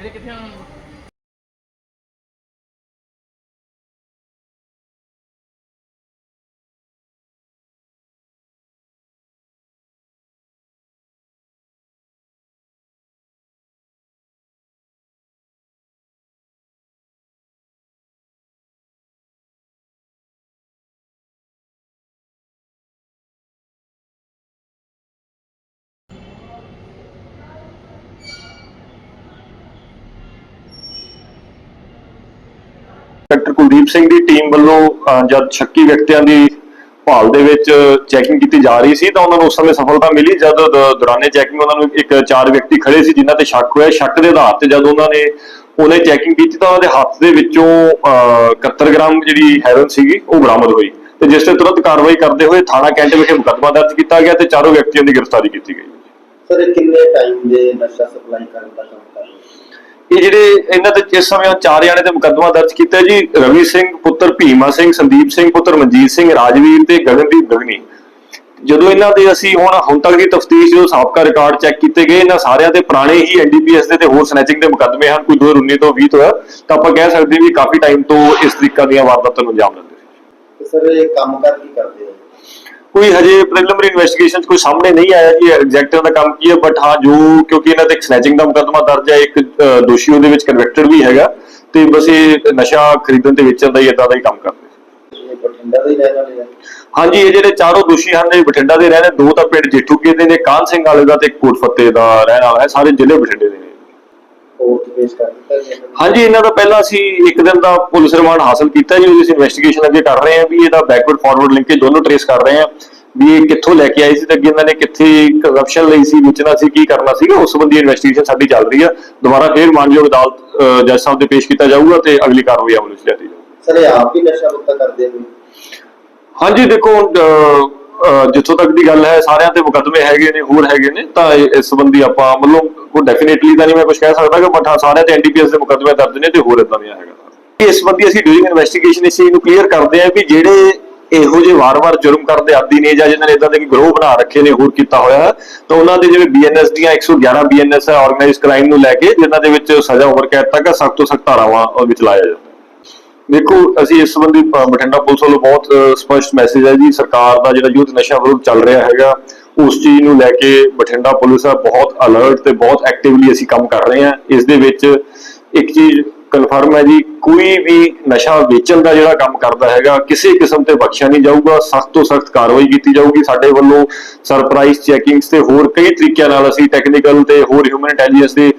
ਮੇਰੇ ਕਿੱਥੇ ਆਉਣਾ? ਇੰਸਪੈਕਟਰ ਕੁਲਦੀਪ ਸਿੰਘ ਦੀ ਟੀਮ ਵੱਲੋਂ ਜਦ ਸ਼ੱਕੀ ਵਿਅਕਤੀਆਂ ਦੀ ਭਾਲ ਦੇ ਵਿੱਚ ਚੈਕਿੰਗ ਕੀਤੀ ਜਾ ਰਹੀ ਸੀ, ਤਾਂ ਉਹਨਾਂ ਨੂੰ ਉਸ ਸਮੇਂ ਸਫਲਤਾ ਮਿਲੀ, ਜਦ ਦੌਰਾਨੇ ਚੈਕਿੰਗ ਉਹਨਾਂ ਨੂੰ ਇੱਕ ਚਾਰ ਵਿਅਕਤੀ ਖੜੇ ਸੀ, ਜਿਨ੍ਹਾਂ ਤੇ ਸ਼ੱਕ ਹੋਇਆ। ਸ਼ੱਕ ਦੇ ਆਧਾਰ ਤੇ ਜਦ ਉਹਨਾਂ ਨੇ ਉਹਨੇ ਚੈਕਿੰਗ ਕੀਤੀ, ਤਾਂ ਉਹਨਾਂ ਦੇ ਹੱਥ ਦੇ ਵਿੱਚੋਂ 71 ਗ੍ਰਾਮ ਜਿਹੜੀ ਹੈਰੋਇਨ ਸੀਗੀ, ਉਹ ਬਰਾਮਦ ਹੋਈ। ਤੇ ਜਿਸ ਤੇ ਤੁਰੰਤ ਕਾਰਵਾਈ ਕਰਦੇ ਹੋਏ ਥਾਣਾ ਕੈਂਟ ਵਿਖੇ ਮੁਕੱਦਮਾ ਦਰਜ ਕੀਤਾ ਗਿਆ ਤੇ ਚਾਰੋਂ ਵਿਅਕਤੀਆਂ ਦੀ ਗ੍ਰਿਫਤਾਰੀ ਕੀਤੀ ਗਈ। ਸਰ ਕਿੰਨੇ ਟਾਈਮ ਦੇ ਨਸ਼ਾ ਸਪਲਾਈ ਕਰਨ ਦਾ ਕੰਮ ਕਰ ਰਹੇ ਇਹ ਜਿਹੜੇ ਇਹਨਾਂ ਤੇ ਇਸ ਸਮੇਂ ਚਾਰ ਜਣੇ ਤੇ ਮੁਕੱਦਮਾ ਦਰਜ ਕੀਤਾ ਜੀ, ਰਵੀ ਸਿੰਘ ਪੁੱਤਰ, ਭੀਮਾ ਸਿੰਘ, ਸੰਦੀਪ ਸਿੰਘ ਪੁੱਤਰ, ਮਨਜੀਤ ਸਿੰਘ, ਰਾਜਵੀਰ ਤੇ ਗਗਨਦੀਪ ਗਗਨੀ। ਜਦੋਂ ਇਹਨਾਂ ਦੇ ਅਸੀਂ ਹੁਣ ਹੁਣ ਤੱਕ ਦੀ ਤਫਤੀਸ਼ ਜੋ ਸਾਬਕਾ ਰਿਕਾਰਡ ਚੈੱਕ ਕੀਤੇ ਗਏ, ਇਹਨਾਂ ਸਾਰਿਆਂ ਦੇ ਪੁਰਾਣੇ ਹੀ ਐਨਡੀਪੀਐਸ ਦੇ ਤੇ ਹੋਰ ਸਨੈਚਿੰਗ ਦੇ ਮੁਕੱਦਮੇ ਹਨ, ਕੋਈ 2019 ਤੋਂ 20 ਤੋਂ ਹੈ, ਤਾਂ ਆਪਾਂ ਕਹਿ ਸਕਦੇ ਹਾਂ ਵੀ ਕਾਫੀ ਟਾਈਮ ਤੋਂ ਇਸ ਤਰੀਕਾ ਦੀਆਂ ਵਾਰਦਾਤਾਂ ਨੂੰ ਅੰਜਾਮ ਦਿੰਦੇ ਸੀ ਸਰ, ਇਹ ਕੰਮ ਕਰ ਕੀ ਕਰਦੇ? ਕੋਈ ਹਜੇ ਪ੍ਰੀਲਿਮਿਨਰੀ ਇਨਵੈਸਟੀਗੇਸ਼ਨ ਕੋਈ ਸਾਹਮਣੇ ਨਹੀਂ ਆਇਆ ਕਿ ਐਗਜ਼ੈਕਟ ਦਾ ਕੰਮ ਕੀ ਹੈ ਬਟ ਹਾਂ ਜੋ ਕਿਉਂਕਿ ਇਹਨਾਂ ਤੇ ਇੱਕ ਸਨੈਚਿੰਗ ਦਾ ਮੁਕੱਦਮਾ ਦਰਜ ਹੈ ਇੱਕ ਦੋਸ਼ੀ ਉਹਦੇ ਵਿੱਚ ਕਨਵਿਕਟਡ ਵੀ ਹੈਗਾ ਤੇ ਬਸ ਇਹ ਨਸ਼ਾ ਖਰੀਦਣ ਤੇ ਵੇਚਣ ਦਾ ਹੀ ਇਦਾਂ ਦਾ ਹੀ ਕੰਮ ਕਰਦੇ ਬਠਿੰਡਾ ਦੇ ਹੀ ਰਹਿਣ ਵਾਲੇ ਆ? ਹਾਂਜੀ ਇਹ ਜਿਹੜੇ ਚਾਰੋਂ ਦੋਸ਼ੀ ਹਨ ਇਹ ਬਠਿੰਡਾ ਦੇ ਰਹਿਣ ਦੋ ਤਾਂ ਪਿੰਡ ਜੇਠੂਕੇ ਦੇ ਨੇ ਕਾਨ ਸਿੰਘ ਵਾਲੇ ਦਾ ਤੇ ਇੱਕ ਕੋਟ ਫੱਤੇ ਦਾ ਰਹਿਣ ਵਾਲਾ ਹੈ ਸਾਰੇ ਜ਼ਿਲ੍ਹੇ ਬਠਿੰਡੇ ਦੇ। ਕੋਰਟ ਪੇਸ਼ ਕਰ ਦਿੱਤਾ ਗਿਆ ਇਹਨਾਂ ਨੂੰ। ਹਾਂਜੀ ਇਹਨਾਂ ਦਾ ਪਹਿਲਾਂ ਅਸੀਂ ਇੱਕ ਦਿਨ ਦਾ ਪੁਲਿਸ ਰਿਮਾਂਡ ਹਾਸਲ ਕੀਤਾ ਜੀ ਉਹਦੀ ਇਨਵੈਸਟੀਗੇਸ਼ਨ ਅੱਗੇ ਕਰ ਰਹੇ ਹਾਂ ਵੀ ਇਹਦਾ ਬੈਕਵਰਡ ਫਾਰਵਰਡ ਲਿੰਕੇਜ ਦੋਨੋਂ ਟ੍ਰੇਸ ਕਰ ਰਹੇ ਹਾਂ ਵੀ ਇਹ ਕਿੱਥੋਂ ਲੈ ਕੇ ਆਏ ਸੀ ਤੇ ਅੱਗੇ ਇਹਨਾਂ ਨੇ ਕਿੱਥੇ ਕਰਪਸ਼ਨ ਲਈ ਸੀ ਵੇਚਣਾ ਸੀ ਕੀ ਕਰਨਾ ਸੀਗਾ ਉਸ ਸੰਬੰਧੀ ਇਨਵੈਸਟੀਗੇਸ਼ਨ ਸਾਡੀ ਚੱਲ ਰਹੀ ਆ। ਦੁਬਾਰਾ ਫੇਰ ਮਾਨਯੋਗ ਅਦਾਲਤ ਜੱਜ ਸਾਹਿਬ ਦੇ ਪੇਸ਼ ਕੀਤਾ ਜਾਊਗਾ ਤੇ ਅਗਲੀ ਕਾਰਵਾਈ ਅਮਲ ਵਿੱਚ ਲਿਆਂਦੀ ਜਾਊਗੀ ਸਰ ਇਹ ਆਪ ਹੀ ਨਸ਼ਾ ਮੁਕਤਾ ਕਰਦੇ ਹੋ ਹਾਂਜੀ ਦੇਖੋ ਜਿੱਥੋਂ ਤੱਕ ਦੀ ਗੱਲ ਹੈ, ਸਾਰਿਆਂ ਤੇ ਮੁਕੱਦਮੇ ਹੈਗੇ ਨੇ, ਹੋਰ ਹੈਗੇ ਨੇ, ਤਾਂ ਇਸ ਸੰਬੰਧੀ ਆਪਾਂ ਮਤਲਬ ਕੋਈ ਡੈਫੀਨੇਟਲੀ ਤਾਂ ਨਹੀਂ ਮੈਂ ਕੁਝ ਕਹਿ ਸਕਦਾ ਕਿ ਬਟ ਸਾਰਿਆਂ ਤੇ ਐਨਡੀਪੀਐਸ ਦੇ ਮੁਕੱਦਮੇ ਦਰਜ ਨੇ ਤੇ ਹੋਰ ਇਦਾਂ ਦੀਆਂ ਹੈਗਾ ਇਸ ਸੰਬੰਧੀ ਅਸੀਂ ਡਿਊਰਿੰਗ ਇਨਵੈਸਟੀਗੇਸ਼ਨ ਇਸ ਚੀਜ਼ ਨੂੰ ਕਲੀਅਰ ਕਰਦੇ ਹਾਂ ਵੀ ਜਿਹੜੇ ਇਹੋ ਜਿਹੇ ਵਾਰ-ਵਾਰ ਜੁਰਮ ਕਰਦੇ ਆਦੀ ਨੇ ਜਾਂ ਜਿਨ੍ਹਾਂ ਨੇ ਇਦਾਂ ਦੇ ਗਰੋਹ ਬਣਾ ਰੱਖੇ ਨੇ, ਹੋਰ ਕੀਤਾ ਹੋਇਆ, ਤਾਂ ਉਹਨਾਂ ਦੇ ਜਿਵੇਂ ਬੀਐਨਐਸ ਦੀਆਂ 111 ਬੀਐਨਐਸ ਹੈ ਆਰਗੇਨਾਈਜ਼ਡ ਕ੍ਰਾਈਮ ਨੂੰ ਲੈ ਕੇ, ਜਿਨ੍ਹਾਂ ਦੇ ਵਿੱਚ ਸਜ਼ਾ ਉਮਰ ਕੈਦ ਤੱਕ ਸਖਤ ਤੋਂ ਸਖਤ ਧਾਰਾਵਾਂ ਵਿੱਚ ਲਾਇਆ ਜਾਂਦਾ। ਦੇਖੋ, ਅਸੀਂ ਇਸ ਸੰਬੰਧੀ ਬਠਿੰਡਾ ਪੁਲਿਸ ਵੱਲੋਂ ਬਹੁਤ ਸਪਸ਼ਟ ਮੈਸੇਜ ਹੈ ਜੀ, ਸਰਕਾਰ ਦਾ ਜਿਹੜਾ ਯੁੱਧ ਨਸ਼ਾ ਵਿਰੁੱਧ ਚੱਲ ਰਿਹਾ ਹੈਗਾ, ਉਸ ਚੀਜ਼ ਨੂੰ ਲੈ ਕੇ ਬਠਿੰਡਾ ਪੁਲਿਸ ਆ ਬਹੁਤ ਅਲਰਟ ਤੇ ਬਹੁਤ ਐਕਟਿਵਲੀ ਅਸੀਂ ਕੰਮ ਕਰ ਰਹੇ ਹਾਂ। ਇਸ ਦੇ ਵਿੱਚ ਇੱਕ ਚੀਜ਼ ਕਨਫਰਮ ਹੈ ਜੀ, ਕੋਈ ਵੀ ਨਸ਼ਾ ਵੇਚਣ ਦਾ ਜਿਹੜਾ ਕੰਮ ਕਰਦਾ ਹੈਗਾ, ਕਿਸੇ ਕਿਸਮ ਤੇ ਬਖਸ਼ਿਆ ਨਹੀਂ ਜਾਊਗਾ, ਸਖਤ ਤੋਂ ਸਖਤ ਕਾਰਵਾਈ ਕੀਤੀ ਜਾਊਗੀ। ਸਾਡੇ ਵੱਲੋਂ ਸਰਪ੍ਰਾਈਜ਼ ਚੈਕਿੰਗਸ ਤੇ ਹੋਰ ਕਈ ਤਰੀਕਿਆਂ ਨਾਲ ਅਸੀਂ ਟੈਕਨੀਕਲ ਤੇ ਹੋਰ ਹਿਊਮਨ ਇੰਟੈਲੀਜੈਂਸ ਦੀ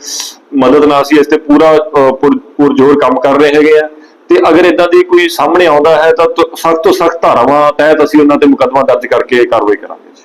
ਮਦਦ ਨਾਲ ਅਸੀਂ ਇਸ ਤੇ ਪੂਰਾ ਪੁਰਜ਼ੋਰ ਕੰਮ ਕਰ ਰਹੇ ਹੈਗੇ ਆ ਤੇ ਅਗਰ ਇਦਾਂ ਦੀ ਕੋਈ ਸਾਹਮਣੇ ਆਉਂਦਾ ਹੈ ਤਾਂ ਸਖਤ ਤੋਂ ਸਖਤ ਧਾਰਾਵਾਂ ਤਹਿਤ ਅਸੀਂ ਉਹਨਾਂ ਤੇ ਮੁਕੱਦਮਾ ਦਰਜ ਕਰਕੇ ਕਾਰਵਾਈ ਕਰਾਂਗੇ